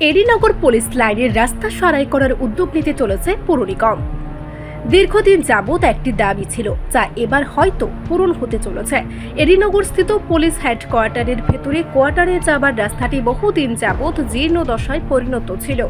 AD Nagar police লাইনের রাস্তা সারাই করার উদ্যোগ নিতে চলেছে পুর নিগম। দীর্ঘদিন যাবৎ একটি দাবি ছিল, যা এবার হয়তো পূরণ হতে চলেছে। এডিনগর স্থিত পুলিশ হেডকোয়ার্টারের ভেতরে কোয়ার্টারে যাবার রাস্তাটি বহুদিন যাবৎ জীর্ণ দশায় পরিণত ছিল।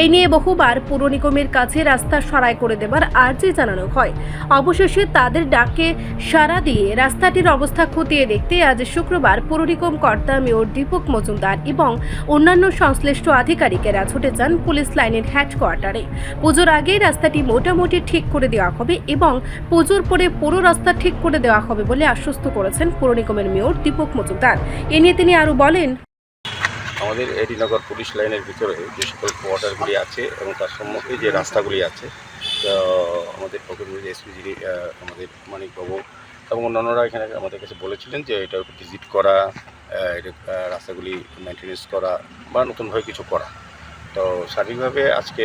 এই নিয়ে বহুবার পৌর নিগমের কাছে রাস্তা সরাই করে দেবার আর্জি জানানো হয়। অবশেষে তাদের ডাকে সাড়া দিয়ে রাস্তাটির অবস্থা খতিয়ে দেখতে আজ শুক্রবার পৌর নিগম কর্তা মেয়র দীপক মজুমদার এবং অন্যান্য সংশ্লিষ্ট আধিকারিকেরা ছুটে যান পুলিশ লাইনের হেডকোয়ার্টারে। পুজোর আগে রাস্তাটি মোটামুটি ঠিক করে দেওয়া হবে এবং পুজোর পরে পুরো রাস্তা ঠিক করে দেওয়া হবে বলে আশ্বস্ত করেছেন পৌর নিগমের মেয়র দীপক মজুমদার। এ নিয়ে তিনি আরও বলেন আমাদের এডিনগর পুলিশ লাইনের ভিতরে যে সকল কোয়ার্টারগুলি আছে এবং তার সম্মুখে যে রাস্তাগুলি আছে আমাদের ফকিরপুর এসপি যিনি আহ, আমাদের মানিকবাবু এবং অন্যান্যরা এখানে আমাদের কাছে বলেছিলেন যে এটা ভিজিট করা এটা রাস্তাগুলি মেনটেনেন্স করা বা নতুনভাবে কিছু করা। তো শারীরিকভাবে আজকে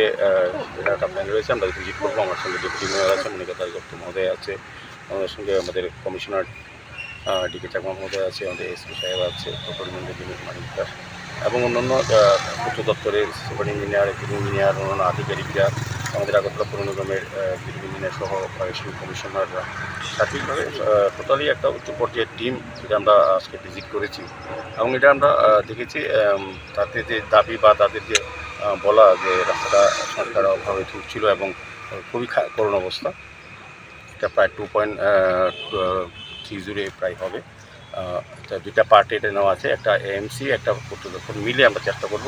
এটা একটা প্ল্যান রয়েছে, আমরা ভিজিট করব, আমার সঙ্গে ডেপুটি মেয়র আছে, মনিকা দত্ত মহোদয় আছে আমাদের সঙ্গে আমাদের কমিশনার ডিকে চাকমা মহোদয় আছে, আমাদের এসপি সাহেব আছে প্রকল্পের যিনি মানিক এবং অন্যান্য উচ্চ দপ্তরের সুপার ইঞ্জিনিয়ার গ্রিন ইঞ্জিনিয়ার অন্যান্য আধিকারিকরা, আমাদের আগরতলা পৌর নিগমের গ্রিন ইঞ্জিনিয়ার সহ কমিশন কমিশনাররা সার্বিকভাবে টোটালি একটা উচ্চ পর্যায়ের টিম যেটা আমরা আজকে ভিজিট করেছি। এবং এটা আমরা দেখেছি তাতে যে দাবি বা তাদের যে বলা যে রাস্তাটা সংস্কার অভাবে ঢুকছিল এবং খুবই করুণ অবস্থা। এটা প্রায় টু পয়েন্ট থ্রি জুড়ে প্রায় হবে। দুইটা পার্ট এটা নেওয়া আছে, একটা এএমসি একটা কর্তৃপক্ষ মিলে আমরা চেষ্টা করব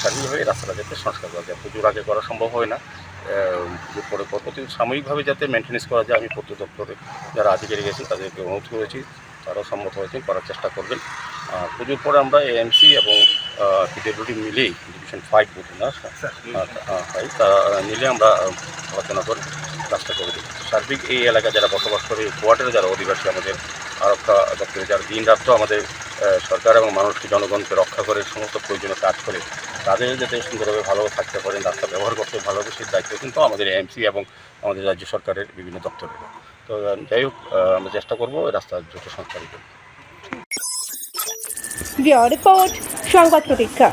স্বাধীনভাবে রাস্তাটা যাতে সংস্কার করা যায়। পুজোর আগে করা সম্ভব হয় না। পুজোর পরে করব সাময়িকভাবে যাতে মেনটেন্স করা যায়, আমি কর্তৃ দপ্তরে যারা আধিকারিক আছেন তাদেরকে অনুরোধ করেছি, তারাও সম্মত হয়েছেন করার চেষ্টা করবেন। পুজোর পরে আমরা এএমসি এবং পিডব্লিউডি মিলেই ডিভিশন ফাইভ বুথ না। ফাইভ তারা মিলে আমরা আলোচনা করে, কাজটা করে দিই সার্বিক এই এলাকায় যারা বসবাস করে কোয়ার্টারে যারা অধিবাসী, আমাদের আরক্ষা দপ্তরে যারা দিন রাত্র আমাদের সরকার এবং মানুষকে, জনগণকে রক্ষা করে সমস্ত প্রয়োজনীয় কাজ করে, তাদের যাতে সুন্দরভাবে ভালোভাবে থাকতে পারেন, রাস্তা ব্যবহার করতে ভালোভাবে সেই দায়িত্ব কিন্তু আমাদের এমসি এবং আমাদের রাজ্য সরকারের বিভিন্ন দপ্তরের। তো যাই হোক আমরা চেষ্টা করব রাস্তার দ্রুত সংস্কারের জন্য রিপোর্ট। সংবাদ প্রতীক্ষা।